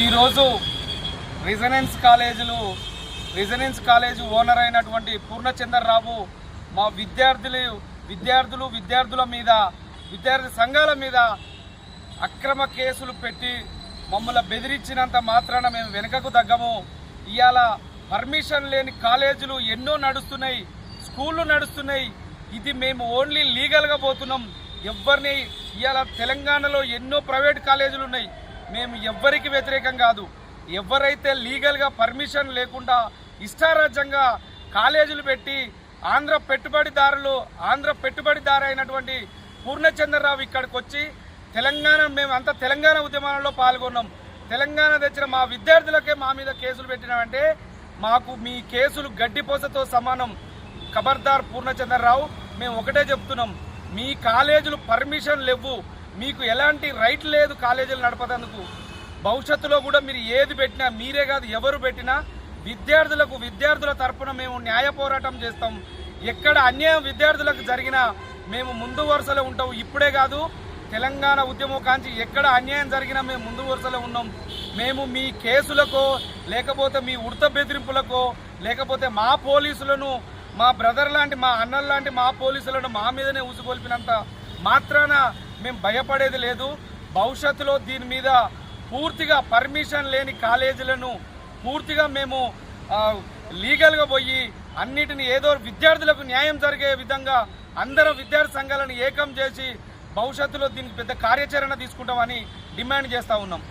ఈరోజు రిజనెన్స్ కాలేజీలు resonance college owner అయినటువంటి పూర్ణచంద్రరావు మా విద్యార్థులు విద్యార్థులు విద్యార్థుల మీద విద్యార్థి సంఘాల మీద అక్రమ కేసులు పెట్టి మమ్మల్ని బెదిరించినంత మాత్రాన మేము వెనుకకు తగ్గము. ఇవాళ పర్మిషన్ లేని కాలేజీలు ఎన్నో నడుస్తున్నాయి స్కూళ్ళు నడుస్తున్నాయి. ఇది మేము ఓన్లీ లీగల్గా పోతున్నాం. ఎవరిని ఇవాళ తెలంగాణలో ఎన్నో ప్రైవేట్ కాలేజీలు ఉన్నాయి. మేము ఎవ్వరికి వ్యతిరేకం కాదు. ఎవరైతే లీగల్గా పర్మిషన్ లేకుండా ఇష్టారాజ్యంగా కాలేజీలు పెట్టి ఆంధ్ర పెట్టుబడిదారులు ఆంధ్ర పెట్టుబడిదారు అయినటువంటి పూర్ణచంద్రరావు ఇక్కడికి వచ్చి తెలంగాణ మేము అంతా తెలంగాణ ఉద్యమంలో పాల్గొన్నాం. తెలంగాణ తెచ్చిన మా విద్యార్థులకే మా మీద కేసులు పెట్టినామంటే మాకు మీ కేసులు గడ్డిపోసతో సమానం. ఖబర్దార్ పూర్ణచంద్రరావు మేము ఒకటే చెప్తున్నాం. మీ కాలేజీలు పర్మిషన్ లేవు. మీకు ఎలాంటి రైట్ లేదు కాలేజీలు నడపదందుకు. భవిష్యత్తులో కూడా మీరు ఏది పెట్టినా మీరే కాదు ఎవరు పెట్టినా విద్యార్థులకు విద్యార్థుల తరఫున మేము న్యాయ పోరాటం చేస్తాం. ఎక్కడ అన్యాయం విద్యార్థులకు జరిగినా మేము ముందు వరుసలో ఉంటాం. ఇప్పుడే కాదు తెలంగాణ ఉద్యమం కాంచి ఎక్కడ అన్యాయం జరిగినా మేము ముందు వరుసలో ఉన్నాం. మేము మీ కేసులకో లేకపోతే మీ ఉడత బెదిరింపులకో లేకపోతే మా పోలీసులను మా బ్రదర్ లాంటి మా అన్నల లాంటి మా పోలీసులను మా మీదనే ఊసుకొల్పినంత మాత్రాన మేము భయపడేది లేదు. భవిష్యత్తులో దీని మీద పూర్తిగా పర్మిషన్ లేని కాలేజీలను పూర్తిగా మేము లీగల్గా పోయి అన్నిటిని ఏదో విద్యార్థులకు న్యాయం జరిగే విధంగా అందరూ విద్యార్థి సంఘాలను ఏకం చేసి భవిష్యత్తులో దీనికి పెద్ద కార్యాచరణ తీసుకుంటామని డిమాండ్ చేస్తూ ఉన్నాం.